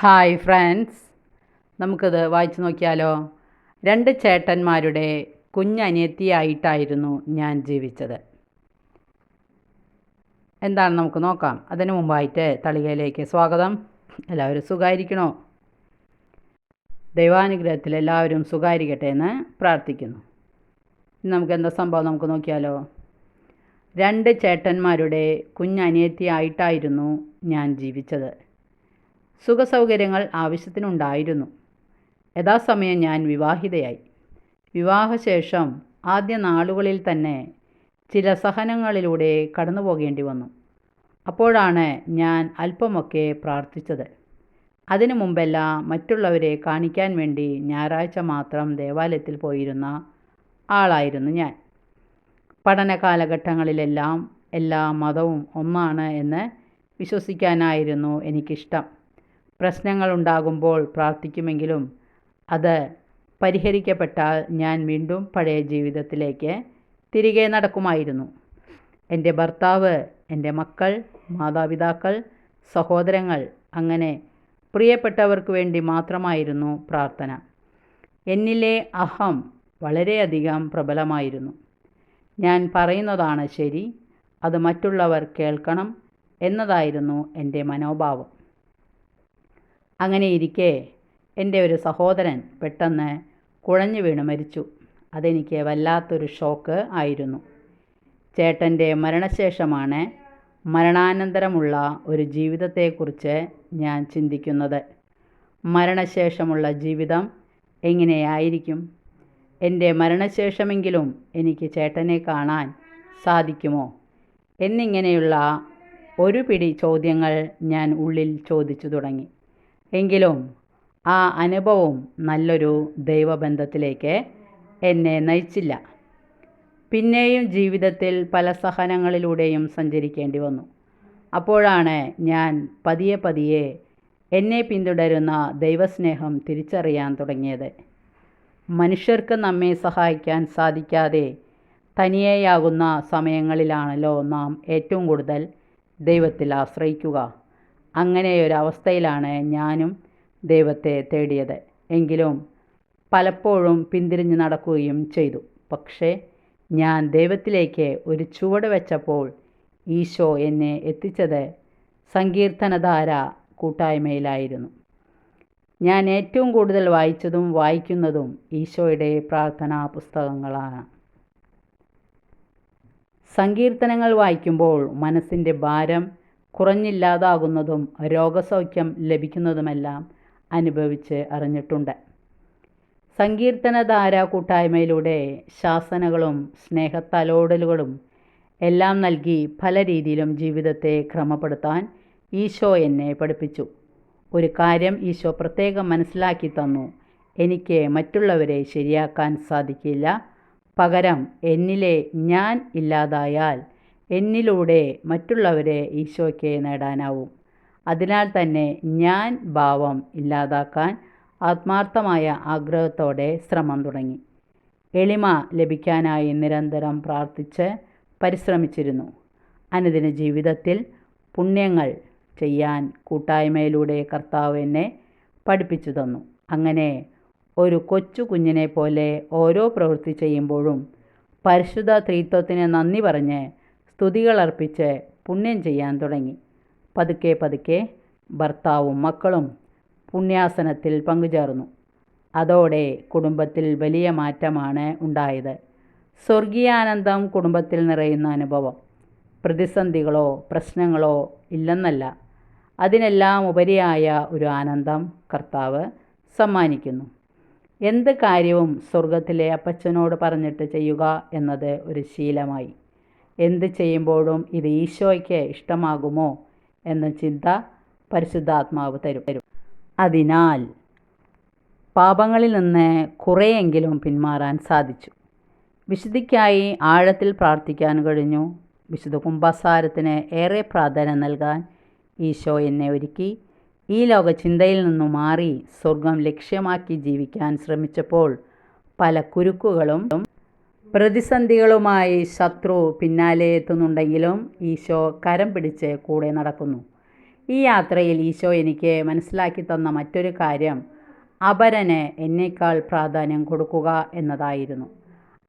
Hi friends നമുക്കത് വായിച്ചു നോക്കിയാലോ? രണ്ട് ചേട്ടന്മാരുടെ കുഞ്ഞനിയത്തിയായിട്ടായിരുന്നു ഞാൻ ജീവിച്ചത്. എന്താണ് നമുക്ക് നോക്കാം. അതിനു മുമ്പായിട്ട് തളികയിലേക്ക് സ്വാഗതം. എല്ലാവരും സുഖമായിരിക്കണോ ദൈവാനുഗ്രഹത്തിൽ എല്ലാവരും സുഖമായിരിക്കട്ടെ എന്ന് പ്രാർത്ഥിക്കുന്നു. നമുക്ക് എന്താ സംഭവം നമുക്ക് നോക്കിയാലോ? രണ്ട് ചേട്ടന്മാരുടെ കുഞ്ഞനിയത്തിയായിട്ടായിരുന്നു ഞാൻ ജീവിച്ചത്. സുഖസൗകര്യങ്ങൾ ആവശ്യത്തിനുണ്ടായിരുന്നു. യഥാസമയം ഞാൻ വിവാഹിതയായി. വിവാഹശേഷം ആദ്യ നാളുകളിൽ തന്നെ ചില സഹനങ്ങളിലൂടെ കടന്നു പോകേണ്ടി വന്നു. അപ്പോഴാണ് ഞാൻ അല്പമൊക്കെ പ്രാർത്ഥിച്ചത്. അതിനു മുമ്പെല്ലാം മറ്റുള്ളവരെ കാണിക്കാൻ വേണ്ടി ഞായറാഴ്ച മാത്രം ദേവാലയത്തിൽ പോയിരുന്ന ആളായിരുന്നു ഞാൻ. പഠന കാലഘട്ടങ്ങളിലെല്ലാം എല്ലാ മതവും ഒന്നാണ് എന്ന് വിശ്വസിക്കാനായിരുന്നു എനിക്കിഷ്ടം. പ്രശ്നങ്ങളുണ്ടാകുമ്പോൾ പ്രാർത്ഥിക്കുമെങ്കിലും അത് പരിഹരിക്കപ്പെട്ടാൽ ഞാൻ വീണ്ടും പഴയ ജീവിതത്തിലേക്ക് തിരികെ നടക്കുമായിരുന്നു. എന്റെ ഭർത്താവ് എന്റെ മക്കൾ മാതാപിതാക്കൾ സഹോദരങ്ങൾ അങ്ങനെ പ്രിയപ്പെട്ടവർക്ക് വേണ്ടി മാത്രമായിരുന്നു പ്രാർത്ഥന. എന്നിലെ അഹം വളരെയധികം പ്രബലമായിരുന്നു. ഞാൻ പറയുന്നതാണ് ശരി അത് മറ്റുള്ളവർ കേൾക്കണം എന്നതായിരുന്നു എന്റെ മനോഭാവം. അങ്ങനെയിരിക്കെ എന്റെ ഒരു സഹോദരൻ പെട്ടെന്ന് കുഴഞ്ഞു വീണ് മരിച്ചു. അതെനിക്ക് വല്ലാത്തൊരു ഷോക്ക് ആയിരുന്നു. ചേട്ടന്റെ മരണശേഷമാണ് മരണാനന്തരമുള്ള ഒരു ജീവിതത്തെക്കുറിച്ച് ഞാൻ ചിന്തിക്കുന്നത്. മരണശേഷമുള്ള ജീവിതം എങ്ങനെയായിരിക്കും? എന്റെ മരണശേഷമെങ്കിലും എനിക്ക് ചേട്ടനെ കാണാൻ സാധിക്കുമോ? എന്നിങ്ങനെയുള്ള ഒരു പിടി ചോദ്യങ്ങൾ ഞാൻ ഉള്ളിൽ ചോദിച്ചു തുടങ്ങി. എങ്കിലും ആ അനുഭവം നല്ലൊരു ദൈവബന്ധത്തിലേക്ക് എന്നെ നയിച്ചില്ല. പിന്നെയും ജീവിതത്തിൽ പല സഹനങ്ങളിലൂടെയും സഞ്ചരിക്കേണ്ടി വന്നു. അപ്പോഴാണ് ഞാൻ പതിയെ പതിയെ എന്നെ പിന്തുടരുന്ന ദൈവസ്നേഹം തിരിച്ചറിയാൻ തുടങ്ങിയത്. മനുഷ്യർക്ക് നമ്മെ സഹായിക്കാൻ സാധിക്കാതെ തനിയെയാകുന്ന സമയങ്ങളിലാണല്ലോ നാം ഏറ്റവും കൂടുതൽ ദൈവത്തിൽ ആശ്രയിക്കുക. അങ്ങനെയൊരവസ്ഥയിലാണ് ഞാനും ദൈവത്തെ തേടിയത്. എങ്കിലും പലപ്പോഴും പിന്തിരിഞ്ഞ് നടക്കുകയും ചെയ്തു. പക്ഷേ ഞാൻ ദൈവത്തിലേക്ക് ഒരു ചുവട് വെച്ചപ്പോൾ ഈശോ എന്നെ എത്തിച്ചത് സങ്കീർത്തനധാര കൂട്ടായ്മയിലായിരുന്നു. ഞാൻ ഏറ്റവും കൂടുതൽ വായിച്ചതും വായിക്കുന്നതും ഈശോയുടെ പ്രാർത്ഥനാ പുസ്തകങ്ങളാണ്. സങ്കീർത്തനങ്ങൾ വായിക്കുമ്പോൾ മനസ്സിന്റെ ഭാരം കുറഞ്ഞില്ലാതാകുന്നതും രോഗസൗഖ്യം ലഭിക്കുന്നതുമെല്ലാം അനുഭവിച്ച് അറിഞ്ഞിട്ടുണ്ട്. സങ്കീർത്തനധാര കൂട്ടായ്മയിലൂടെ ശാസനകളും സ്നേഹത്തലോടലുകളും എല്ലാം നൽകി പല രീതിയിലും ജീവിതത്തെ ക്രമപ്പെടുത്താൻ ഈശോ എന്നെ പഠിപ്പിച്ചു. ഒരു കാര്യം ഈശോ പ്രത്യേകം മനസ്സിലാക്കി തന്നു. എനിക്ക് മറ്റുള്ളവരെ ശരിയാക്കാൻ സാധിക്കില്ല. പകരം എന്നിലെ ഞാൻ ഇല്ലാതായാൽ എന്നിലൂടെ മറ്റുള്ളവരെ ഈശോയ്ക്ക് നേടാനാവും. അതിനാൽ തന്നെ ഞാൻ ഭാവം ഇല്ലാതാക്കാൻ ആത്മാർത്ഥമായ ആഗ്രഹത്തോടെ ശ്രമം തുടങ്ങി. എളിമ ലഭിക്കാനായി നിരന്തരം പ്രാർത്ഥിച്ച് പരിശ്രമിച്ചിരുന്നു. അനുദിന ജീവിതത്തിൽ പുണ്യങ്ങൾ ചെയ്യാൻ കൂട്ടായ്മയിലൂടെ കർത്താവ് എന്നെ പഠിപ്പിച്ചു തന്നു. അങ്ങനെ ഒരു കൊച്ചു കുഞ്ഞിനെ പോലെ ഓരോ പ്രവൃത്തി ചെയ്യുമ്പോഴും പരിശുദ്ധ ത്രീത്വത്തിന് നന്ദി പറഞ്ഞ് സ്തുതികളർപ്പിച്ച് പുണ്യം ചെയ്യാൻ തുടങ്ങി. പതുക്കെ പതുക്കെ ഭർത്താവും മക്കളും പുണ്യാസനത്തിൽ പങ്കുചേർന്നു. അതോടെ കുടുംബത്തിൽ വലിയ മാറ്റമാണ് ഉണ്ടായത്. സ്വർഗീയാനന്ദം കുടുംബത്തിൽ നിറയുന്ന അനുഭവം. പ്രതിസന്ധികളോ പ്രശ്നങ്ങളോ ഇല്ലെന്നല്ല. അതിനെല്ലാം ഉപരിയായ ഒരു ആനന്ദം കർത്താവ് സമ്മാനിക്കുന്നു. എന്ത് കാര്യവും സ്വർഗത്തിലെ അപ്പച്ചനോട് പറഞ്ഞിട്ട് ചെയ്യുക എന്നത് ഒരു ശീലമായി. എന്ത് ചെയ്യുമ്പോഴും ഇത് ഈശോയ്ക്ക് ഇഷ്ടമാകുമോ എന്ന ചിന്ത പരിശുദ്ധാത്മാവ് തരും. തരും അതിനാൽ പാപങ്ങളിൽ നിന്ന് കുറേയെങ്കിലും പിന്മാറാൻ സാധിച്ചു. വിശുദ്ധിക്കായി ആഴത്തിൽ പ്രാർത്ഥിക്കാൻ കഴിഞ്ഞു. വിശുദ്ധ കുംഭസാരത്തിന് ഏറെ പ്രാധാന്യം നൽകാൻ ഈശോ എന്നെ ഒരുക്കി. ഈ ലോക ചിന്തയിൽ നിന്നു മാറി സ്വർഗം ലക്ഷ്യമാക്കി ജീവിക്കാൻ ശ്രമിച്ചപ്പോൾ പല കുരുക്കുകളും പ്രതിസന്ധികളുമായി ശത്രു പിന്നാലെ എത്തുന്നുണ്ടെങ്കിലും ഈശോ കരം പിടിച്ച് കൂടെ നടക്കുന്നു. ഈ യാത്രയിൽ ഈശോ എനിക്ക് മനസ്സിലാക്കി തന്ന മറ്റൊരു കാര്യം അപരന് എന്നേക്കാൾ പ്രാധാന്യം കൊടുക്കുക എന്നതായിരുന്നു.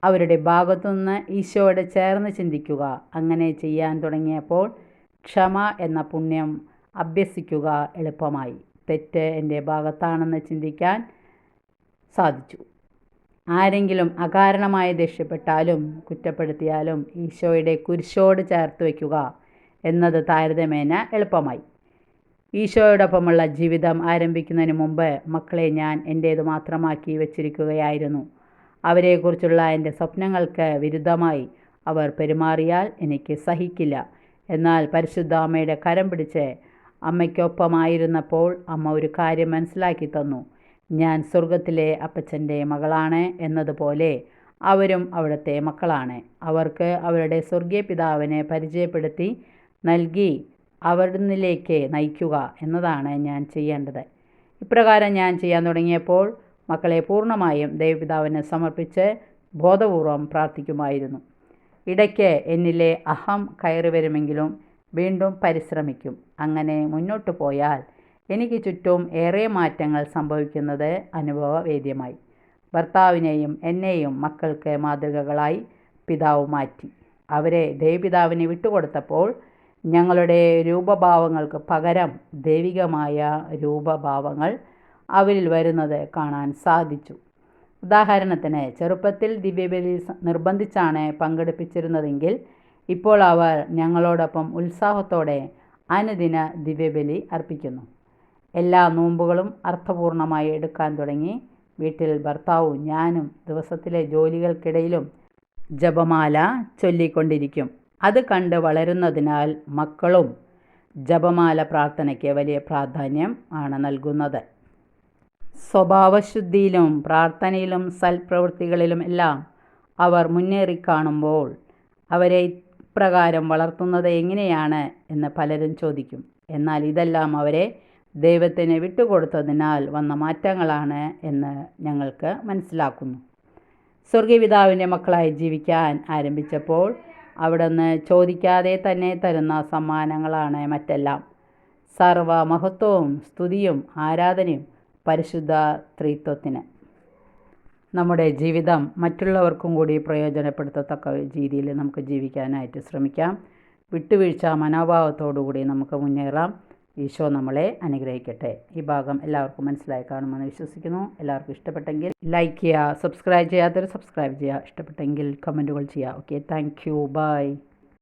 അവരുടെ ഭാഗത്തുനിന്ന് ഈശോയുടെ ചേർന്ന് ചിന്തിക്കുക അങ്ങനെ ചെയ്യാൻ തുടങ്ങിയപ്പോൾ ക്ഷമ എന്ന പുണ്യം അഭ്യസിക്കുക എളുപ്പമായി. തെറ്റ് എന്റെ ഭാഗത്താണെന്ന് ചിന്തിക്കാൻ സാധിച്ചു. ആരെങ്കിലും അകാരണമായി ദേഷ്യപ്പെട്ടാലും കുറ്റപ്പെടുത്തിയാലും ഈശോയുടെ കുരിശോട് ചേർത്ത് വയ്ക്കുക എന്നത് താരതമ്യേന എളുപ്പമായി. ഈശോയോടൊപ്പമുള്ള ജീവിതം ആരംഭിക്കുന്നതിന് മുമ്പ് മക്കളെ ഞാൻ എന്റേത് മാത്രമാക്കി വച്ചിരിക്കുകയായിരുന്നു. അവരെക്കുറിച്ചുള്ള എന്റെ സ്വപ്നങ്ങൾക്ക് വിരുദ്ധമായി അവർ പെരുമാറിയാൽ എനിക്ക് സഹിക്കില്ല. എന്നാൽ പരിശുദ്ധ അമ്മയുടെ കരം പിടിച്ച് അമ്മയ്ക്കൊപ്പമായിരുന്നപ്പോൾ അമ്മ ഒരു കാര്യം മനസ്സിലാക്കി തന്നു. ഞാൻ സ്വർഗത്തിലെ അപ്പച്ചന്റെ മകളാണ് എന്നതുപോലെ അവരും അവിടുത്തെ മക്കളാണ്. അവർക്ക് അവരുടെ സ്വർഗീയ പിതാവിനെ പരിചയപ്പെടുത്തി നൽകി അവിടുന്നിലേക്ക് നയിക്കുക എന്നതാണ് ഞാൻ ചെയ്യേണ്ടത്. ഇപ്രകാരം ഞാൻ ചെയ്യാൻ തുടങ്ങിയപ്പോൾ മക്കളെ പൂർണമായും ദൈവപിതാവിന് സമർപ്പിച്ച് ബോധപൂർവം പ്രാർത്ഥിക്കുമായിരുന്നു. ഇടയ്ക്ക് എന്നിലെ അഹം കയറി വരുമെങ്കിലും വീണ്ടും പരിശ്രമിക്കും. അങ്ങനെ മുന്നോട്ട് പോയാൽ എനിക്ക് ചുറ്റും ഏറെ മാറ്റങ്ങൾ സംഭവിക്കുന്നത് അനുഭവവേദ്യമായി. ഭർത്താവിനെയും എന്നെയും മക്കൾക്ക് മാതൃകകളായി പിതാവ് മാറ്റി. അവരെ ദേവിപിതാവിന് വിട്ടുകൊടുത്തപ്പോൾ ഞങ്ങളുടെ രൂപഭാവങ്ങൾക്ക് പകരം ദൈവികമായ രൂപഭാവങ്ങൾ അവരിൽ വരുന്നത് കാണാൻ സാധിച്ചു. ഉദാഹരണത്തിന് ചെറുപ്പത്തിൽ ദിവ്യബലി നിർബന്ധിച്ചാണ് പങ്കെടുപ്പിച്ചിരുന്നതെങ്കിൽ ഇപ്പോൾ അവർ ഞങ്ങളോടൊപ്പം ഉത്സാഹത്തോടെ അനുദിന ദിവ്യബലി അർപ്പിക്കുന്നു. എല്ലാ നോമ്പുകളും അർത്ഥപൂർണമായി എടുക്കാൻ തുടങ്ങി. വീട്ടിൽ ഭർത്താവും ഞാനും ദിവസത്തിലെ ജോലികൾക്കിടയിലും ജപമാല ചൊല്ലിക്കൊണ്ടിരിക്കും. അത് കണ്ട് വളരുന്നതിനാൽ മക്കളും ജപമാല പ്രാർത്ഥനയ്ക്ക് വലിയ പ്രാധാന്യം ആണ് നൽകുന്നത്. സ്വഭാവശുദ്ധിയിലും പ്രാർത്ഥനയിലും സൽപ്രവൃത്തികളിലും എല്ലാം അവർ മുന്നേറിക്കാണുമ്പോൾ അവരെ ഇപ്രകാരം വളർത്തുന്നത് എങ്ങനെയാണ് എന്ന് പലരും ചോദിക്കും. എന്നാൽ ഇതെല്ലാം അവരെ ദൈവത്തിന് വിട്ടുകൊടുത്തതിനാൽ വന്ന മാറ്റങ്ങളാണ് എന്ന് ഞങ്ങൾക്ക് മനസ്സിലാക്കുന്നു. സ്വർഗീയപിതാവിന്റെ മക്കളായി ജീവിക്കാൻ ആരംഭിച്ചപ്പോൾ അവിടുന്ന് ചോദിക്കാതെ തന്നെ തരുന്ന സമ്മാനങ്ങളാണ് മറ്റെല്ലാം. സർവ മഹത്വവും സ്തുതിയും ആരാധനയും പരിശുദ്ധ ത്രിത്വത്തിന്. നമ്മുടെ ജീവിതം മറ്റുള്ളവർക്കും കൂടി പ്രയോജനപ്പെടുത്തത്തക്ക രീതിയിൽ നമുക്ക് ജീവിക്കാനായിട്ട് ശ്രമിക്കാം. വിട്ടുവീഴ്ച മനോഭാവത്തോടുകൂടി നമുക്ക് മുന്നേറാം. ഈശോ നമ്മളെ അനുഗ്രഹിക്കട്ടെ. ഈ ഭാഗം എല്ലാവർക്കും മനസ്സിലായി കാണുമെന്ന് വിശ്വസിക്കുന്നു. എല്ലാവർക്കും ഇഷ്ടപ്പെട്ടെങ്കിൽ ലൈക്ക് ചെയ്യുക സബ്സ്ക്രൈബ് ചെയ്യാത്തവർ സബ്സ്ക്രൈബ് ചെയ്യുക. ഇഷ്ടപ്പെട്ടെങ്കിൽ കമന്റുകൾ ചെയ്യുക. Okay thank you by